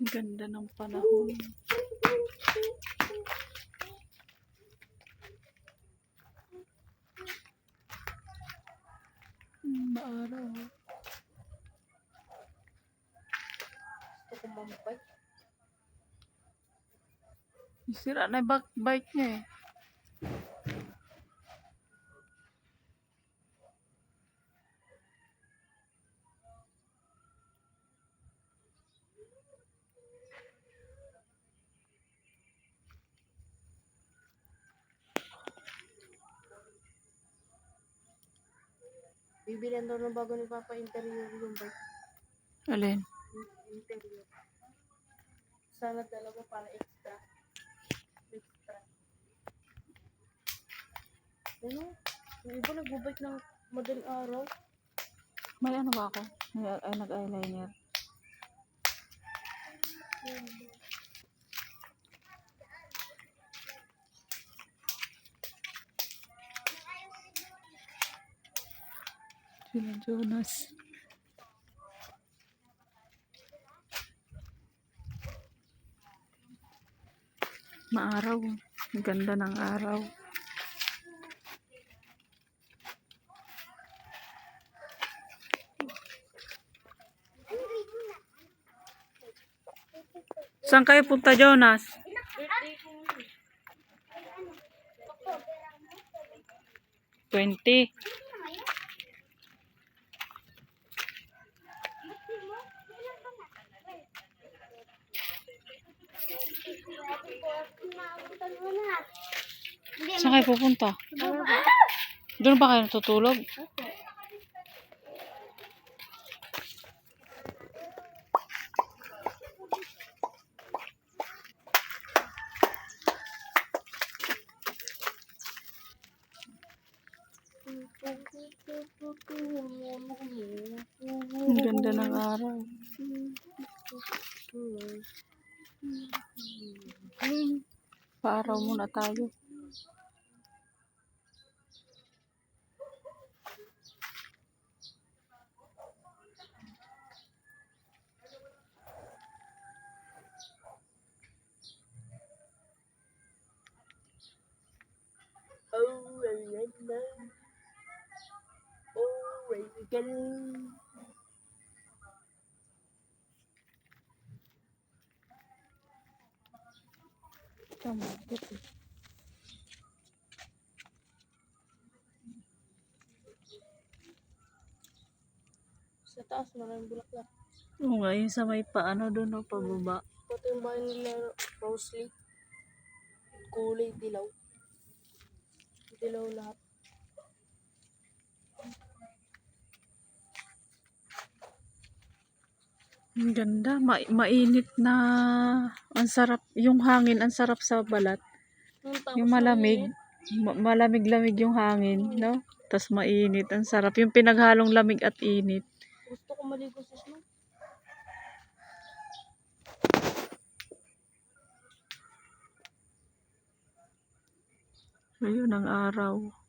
Ganda ng panahon. Hmm, Maaraw. Gusto ko mampay. Sira na yung bike niya eh. Bibilihan daw ng bago ni Papa interior yung bike. Alin? Interior. Sana dalawa para extra. Extra. Ano? Yung iba nagbubike ng madaling araw. May ano ba ako? May, ay, nag-eyeliner. Sila Jonas. Maaraw. Ganda ng araw. Saan kayo punta, Jonas? Twenty. Saan kayo pupunta? Doon ba kayo natutulog? Ang ganda ng araw. Paaraw muna tayo. Oh, la, la. Oh, la, la, Tama. dito. Sa taas, maraming bulaklak. Oo nga, yung sa may paano doon, no, pababa. Pati yung bahay nila, Rosalie. Kulay dilaw. Dilaw lahat. Ang ganda, ma- mainit na, ang sarap, yung hangin, ang sarap sa balat. Yung, malamig, ma- malamig-lamig yung hangin, no? Tapos mainit, ang sarap. Yung pinaghalong lamig at init. Gusto ko maligo sa snow. Ayun ang araw.